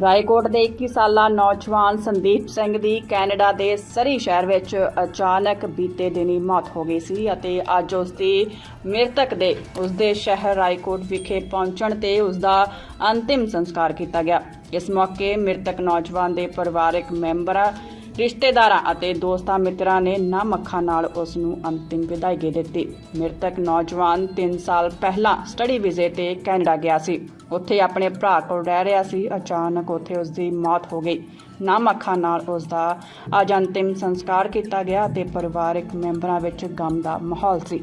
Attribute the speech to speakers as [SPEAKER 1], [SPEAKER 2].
[SPEAKER 1] ਰਾਏਕੋਟ ਦੇ 21 ਸਾਲਾ ਨੌਜਵਾਨ ਸੰਦੀਪ ਸਿੰਘ ਦੀ ਕੈਨੇਡਾ ਦੇ ਸਰੀ ਸ਼ਹਿਰ ਵਿੱਚ ਅਚਾਨਕ ਬੀਤੇ ਦਿਨੀ ਮੌਤ ਹੋ ਗਈ ਸੀ ਅਤੇ ਅੱਜ ਉਸ ਦੀ ਮ੍ਰਿਤਕ ਦੇ ਉਸ ਦੇ ਸ਼ਹਿਰ ਰਾਏਕੋਟ ਵਿਖੇ ਪਹੁੰਚਣ ਤੇ ਉਸ ਦਾ ਅੰਤਿਮ ਸੰਸਕਾਰ ਕੀਤਾ ਗਿਆ। ਇਸ ਮੌਕੇ ਮ੍ਰਿਤਕ ਨੌਜਵਾਨ ਦੇ ਪਰਿਵਾਰਕ ਮੈਂਬਰਾਂ ਰਿਸ਼ਤੇਦਾਰਾਂ ਅਤੇ ਦੋਸਤਾਂ ਮਿੱਤਰਾਂ ਨੇ ਨਮ ਅੱਖਾਂ ਨਾਲ ਉਸ ਨੂੰ ਅੰਤਿਮ ਵਿਦਾਇਗੀ ਦਿੱਤੀ। ਮ੍ਰਿਤਕ ਨੌਜਵਾਨ 3 ਸਾਲ ਪਹਿਲਾਂ ਸਟੱਡੀ ਵੀਜ਼ੇ ਤੇ ਕੈਨੇਡਾ ਗਿਆ ਸੀ। ਉੱਥੇ ਆਪਣੇ ਭਰਾ ਕੋਲ ਰਹਿ ਰਿਹਾ ਸੀ। ਅਚਾਨਕ ਉੱਥੇ ਉਸ ਦੀ ਮੌਤ ਹੋ ਗਈ। ਨਮ ਅੱਖਾਂ ਨਾਲ ਉਸ ਦਾ ਅੱਜ ਅੰਤਿਮ ਸੰਸਕਾਰ ਕੀਤਾ ਗਿਆ ਤੇ ਪਰਿਵਾਰਕ ਮੈਂਬਰਾਂ ਵਿੱਚ ਗਮ ਦਾ ਮਾਹੌਲ ਸੀ।